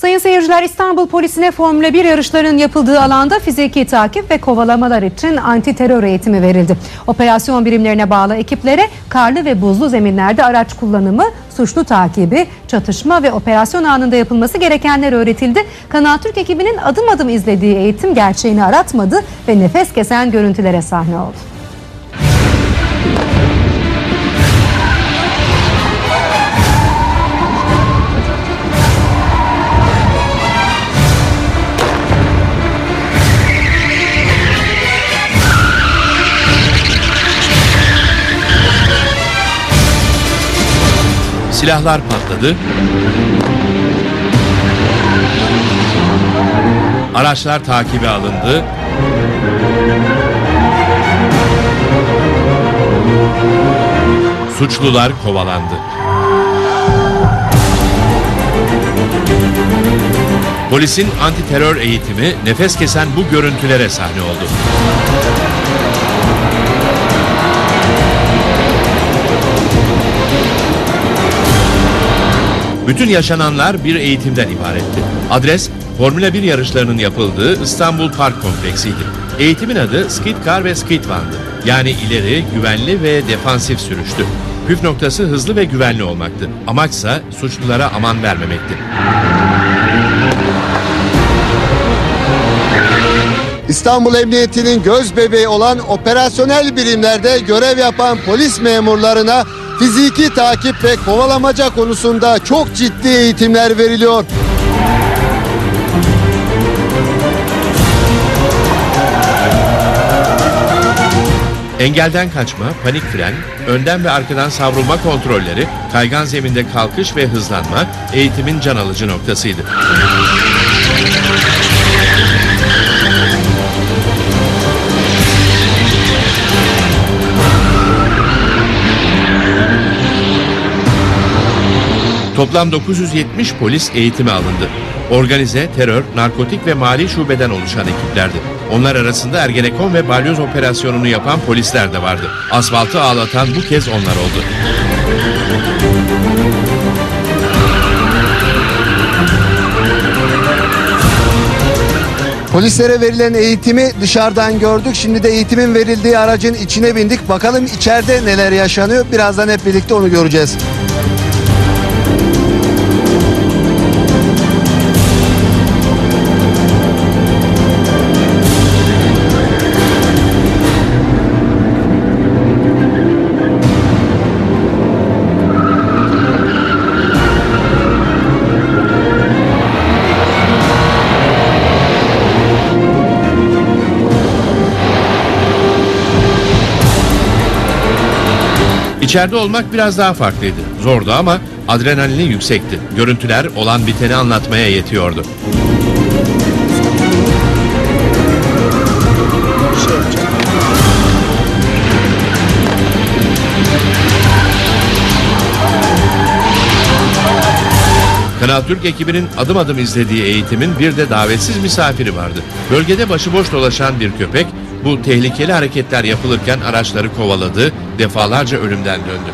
Sayın seyirciler İstanbul Polisi'ne Formula 1 yarışlarının yapıldığı alanda fiziki takip ve kovalamalar için anti terör eğitimi verildi. Operasyon birimlerine bağlı ekiplere karlı ve buzlu zeminlerde araç kullanımı, suçlu takibi, çatışma ve operasyon anında yapılması gerekenler öğretildi. Kanal Türk ekibinin adım adım izlediği eğitim gerçeğini aratmadı ve nefes kesen görüntülere sahne oldu. Silahlar patladı. Araçlar takibe alındı. Suçlular kovalandı. Polisin anti terör eğitimi nefes kesen bu görüntülere sahne oldu. Bütün yaşananlar bir eğitimden ibaretti. Adres Formula 1 yarışlarının yapıldığı İstanbul Park Kompleksiydi. Eğitimin adı Skid Car ve Skid Van'dı. Yani ileri, güvenli ve defansif sürüştü. Püf noktası hızlı ve güvenli olmaktı. Amaçsa suçlulara aman vermemekti. İstanbul Emniyeti'nin göz bebeği olan operasyonel birimlerde görev yapan polis memurlarına fiziki takip ve kovalamaca konusunda çok ciddi eğitimler veriliyor. Engelden kaçma, panik fren, önden ve arkadan savrulma kontrolleri, kaygan zeminde kalkış ve hızlanma eğitimin can alıcı noktasıydı. Toplam 970 polis eğitimi alındı. Organize, terör, narkotik ve mali şubeden oluşan ekiplerdi. Onlar arasında Ergenekon ve Balyoz operasyonunu yapan polisler de vardı. Asfaltı ağlatan bu kez onlar oldu. Polislere verilen eğitimi dışarıdan gördük. Şimdi de eğitimin verildiği aracın içine bindik. Bakalım içeride neler yaşanıyor. Birazdan hep birlikte onu göreceğiz. İçeride olmak biraz daha farklıydı. Zordu ama adrenalini yüksekti. Görüntüler olan biteni anlatmaya yetiyordu. Kanal Türk ekibinin adım adım izlediği eğitimin bir de davetsiz misafiri vardı. Bölgede başıboş dolaşan bir köpek bu tehlikeli hareketler yapılırken araçları kovaladı, defalarca ölümden döndü.